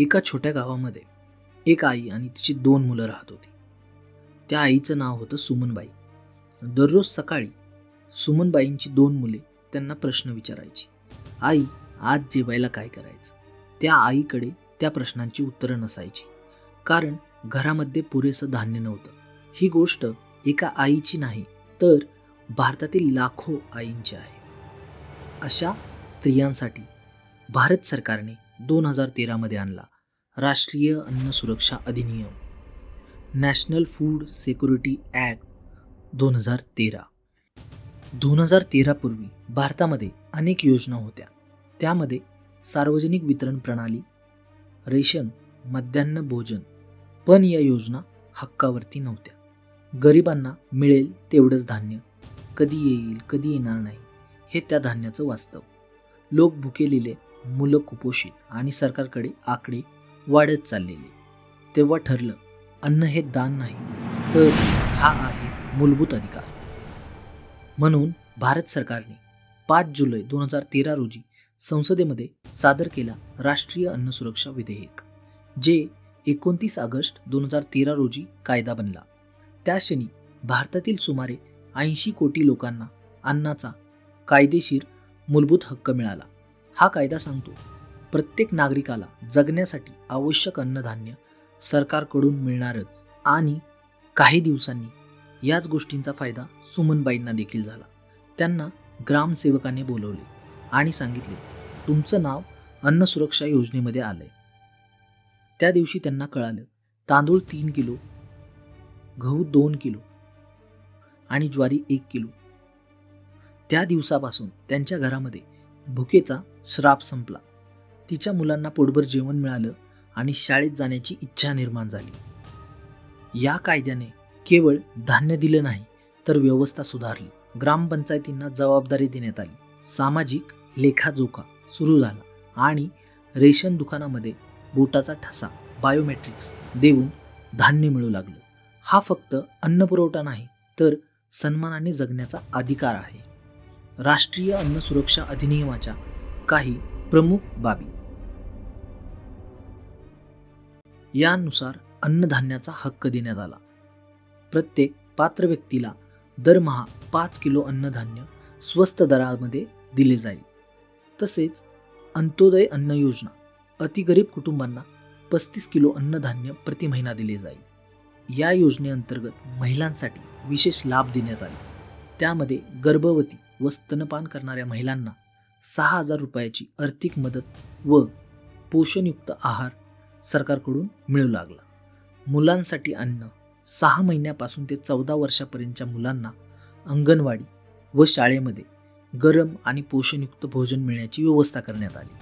एका छोट्या गावामध्ये एक आई आणि तिची दोन मुलं राहत होती. त्या आईचं नाव होतं सुमनबाई. दररोज सकाळी सुमनबाईंची दोन मुले त्यांना प्रश्न विचारायची. आई आज जेवायला काय करायचं? त्या आईकडे त्या प्रश्नांची उत्तरं नसायची. कारण घरामध्ये पुरेसं धान्य नव्हतं. ही गोष्ट एका आईची नाही तर भारतातील लाखो आईंची आहे. अशा स्त्रियांसाठी भारत सरकारने दोन हजार तेरामध्ये आणला. राष्ट्रीय अन्न सुरक्षा अधिनियम. नॅशनल फूड सिक्युरिटी ॲक्ट दोन हजार तेरा. दोन हजार तेरापूर्वी भारतामध्ये अनेक योजना होत्या. त्यामध्ये सार्वजनिक वितरण प्रणाली रेशन मध्यान्ह भोजन पण या योजना हक्कावरती नव्हत्या. गरिबांना मिळेल तेवढंच धान्य. कधी येईल कधी येणार नाही हे त्या धान्याचं वास्तव. लोक भुकेलेले मुलं कुपोषित आणि सरकारकडे आकडे वाढत चाललेले. तेव्हा ठरलं अन्न हे दान नाही तर हा आहे मूलभूत अधिकार. म्हणून भारत सरकारने पाच जुलै दोन हजार तेरा रोजी संसदेमध्ये सादर केला राष्ट्रीय अन्न सुरक्षा विधेयक जे एकोणतीस ऑगस्ट दोन हजार तेरा रोजी कायदा बनला. त्या क्षणी भारतातील सुमारे ऐंशी कोटी लोकांना अन्नाचा कायदेशीर मूलभूत हक्क मिळाला. हा कायदा सांगतो प्रत्येक नागरिकाला जगण्यासाठी आवश्यक अन्नधान्य सरकारकडून मिळणारच आणि काही दिवसांनी याच गोष्टींचा फायदा सुमनबाईंना देखील झाला. त्यांना ग्रामसेवकाने बोलवले आणि सांगितले तुमचं नाव अन्न सुरक्षा योजनेमध्ये आलंय. त्या दिवशी त्यांना कळालं तांदूळ तीन किलो गहू दोन किलो आणि ज्वारी एक किलो. त्या दिवसापासून त्यांच्या घरामध्ये भुकेचा श्राप संपला. तिच्या मुलांना पोटभर जेवण मिळालं आणि शाळेत जाण्याची इच्छा निर्माण झाली. या कायद्याने केवळ धान्य दिलं नाही तर व्यवस्था सुधारली. ग्रामपंचायतींना जबाबदारी देण्यात आली. सामाजिक लेखाजोखा सुरू झाला आणि रेशन दुकानामध्ये बोटाचा ठसा बायोमेट्रिक्स देऊन धान्य मिळू लागलं. हा फक्त अन्न पुरवठा नाही तर सन्मानाने जगण्याचा अधिकार आहे. राष्ट्रीय अन्न सुरक्षा अधिनियमाच्या काही प्रमुख बाबी. यानुसार अन्नधान्याचा हक्क देण्यात आला. प्रत्येक पात्र व्यक्तीला दरमहा पाच किलो अन्नधान्य स्वस्त दरामध्ये दिले जाईल. तसेच अंत्योदय अन्न योजना अतिगरीब कुटुंबांना पस्तीस किलो अन्नधान्य प्रति महिना दिले जाईल. या योजनेअंतर्गत महिलांसाठी विशेष लाभ देण्यात आले. त्यामध्ये गर्भवती व स्तनपान करणाऱ्या महिलांना सहा हजार रुपयाची आर्थिक मदत व पोषणयुक्त आहार सरकारकडून मिळू लागला. मुलांसाठी अन्न सहा महिन्यापासून ते चौदा वर्षापर्यंतच्या मुलांना अंगणवाडी व शाळेमध्ये गरम आणि पोषणयुक्त भोजन मिळण्याची व्यवस्था करण्यात आली.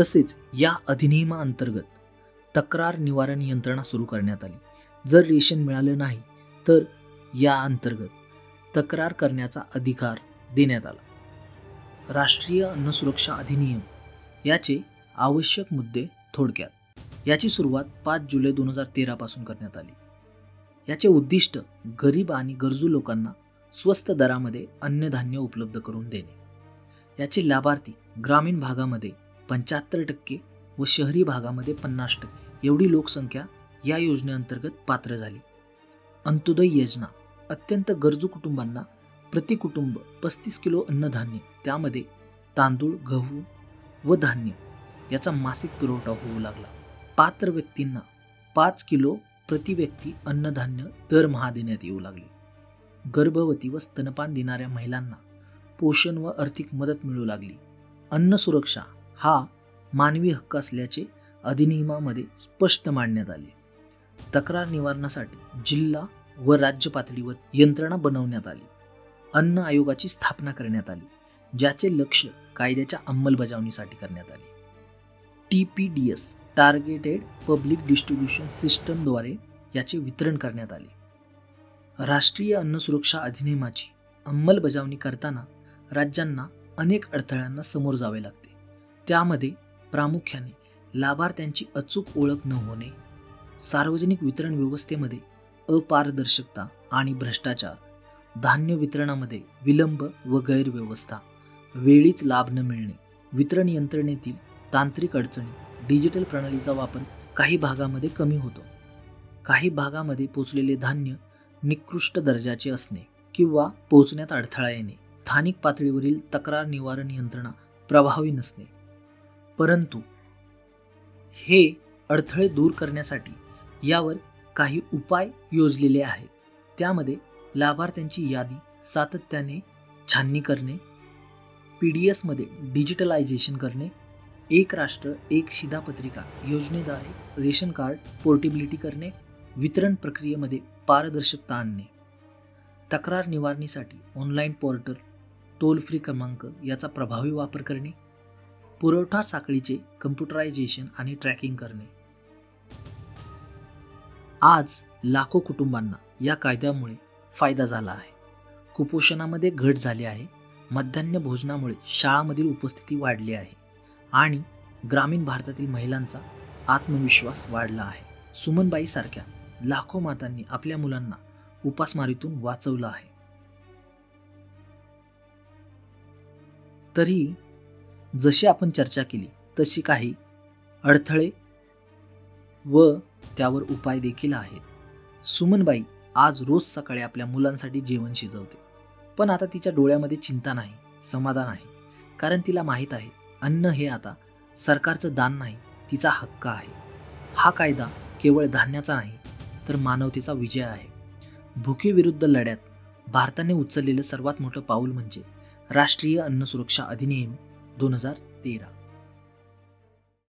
तसेच या अधिनियमाअंतर्गत तक्रार निवारण यंत्रणा सुरू करण्यात आली. जर रेशन मिळालं नाही तर या अंतर्गत तक्रार करण्याचा अधिकार देण्यात आला. राष्ट्रीय अन्न सुरक्षा अधिनियम याचे आवश्यक मुद्दे थोडक्यात. याची सुरुवात पाच जुलै दोन हजार तेरापासून करण्यात आली. याचे उद्दिष्ट गरीब आणि गरजू लोकांना स्वस्त दरामध्ये अन्नधान्य उपलब्ध करून देणे. याचे लाभार्थी ग्रामीण भागामध्ये पंच्याहत्तर टक्के व शहरी भागामध्ये पन्नास टक्के एवढी लोकसंख्या या योजनेअंतर्गत पात्र झाली. अंत्योदय योजना अत्यंत गरजू कुटुंबांना प्रति कुटुंब पस्तीस किलो अन्नधान्य त्यामध्ये तांदूळ गहू व धान्य याचा मासिक पुरवठा होऊ लागला. पात्र व्यक्तींना पाच किलो प्रति व्यक्ती अन्नधान्य दरमहा देण्यात येऊ लागले. गर्भवती व स्तनपान देणाऱ्या महिलांना पोषण व आर्थिक मदत मिळू लागली. अन्न सुरक्षा हा मानवी हक्क असल्याचे अधिनियमामध्ये स्पष्ट मांडण्यात आले. तक्रार निवारणासाठी जिल्हा व राज्य पातळीवर यंत्रणा बनवण्यात आली. अन्न आयोगाची स्थापना करण्यात आली. ज्याचे लक्ष कायद्याच्या अंमलबजावणीसाठी करण्यात आले. T P D S targeted public distribution सिस्टमद्वारे याचे वितरण करण्यात आले. राष्ट्रीय अन्न सुरक्षा अधिनियमाची अंमलबजावणी करताना राज्यांना अनेक अडथळ्यांना समोर जावे लागते. त्यामध्ये प्रामुख्याने लाभार्थ्यांची अचूक ओळख न होणे सार्वजनिक वितरण व्यवस्थेमध्ये अपारदर्शकता आणि भ्रष्टाचार धान्य वितरणामध्ये विलंब व गैरव्यवस्था वेळीच लाभ न मिळणे वितरण यंत्रणेतील तांत्रिक अडचणी डिजिटल प्रणालीचा वापर काही भागामध्ये कमी होतो. काही भागामध्ये पोचलेले धान्य निकृष्ट दर्जाचे असणे किंवा पोचण्यात अडथळा येणे स्थानिक पातळीवरील तक्रार निवारण यंत्रणा प्रभावी नसणे. परंतु हे अडथळे दूर करण्यासाठी यावर काही उपाय योजलेले आहेत. त्यामध्ये लाभार्थ्यांची यादी सातत्याने छाननी करणे पी डी एसमध्ये डिजिटलायझेशन करणे एक राष्ट्र एक शिधापत्रिका योजनेद्वारे रेशन कार्ड पोर्टेबिलिटी करणे वितरण प्रक्रियेमध्ये पारदर्शकता आणणे. तक्रार निवारणीसाठी ऑनलाईन पोर्टल टोल फ्री क्रमांक याचा प्रभावी वापर करणे पुरवठा साखळीचे कम्प्युटरायझेशन आणि ट्रॅकिंग करणे. आज लाखो कुटुंबांना या कायद्यामुळे फायदा झाला आहे. कुपोषणामध्ये घट झाली आहे. मध्यान्ह भोजनामुळे शाळामधील उपस्थिती वाढली आहे आणि ग्रामीण भारतातील महिलांचा आत्मविश्वास वाढला आहे. सुमनबाई सारख्या लाखो मातांनी आपल्या मुलांना उपासमारीतून वाचवलं आहे. तरी जशी आपण चर्चा केली तशी काही अडथळे व त्यावर उपाय देखील आहेत. सुमनबाई आज रोज सकाळी आपल्या मुलांसाठी जेवण शिजवते. पण आता तिच्या डोळ्यामध्ये चिंता नाही समाधान आहे. कारण तिला माहीत आहे अन्न हे आता सरकारचं दान नाही तिचा हक्क आहे. हा कायदा केवळ धान्याचा नाही तर मानवतेचा विजय आहे. भुकेविरुद्ध लढ्यात भारताने उचललेलं सर्वात मोठं पाऊल म्हणजे राष्ट्रीय अन्न सुरक्षा अधिनियम दोन हजार तेरा.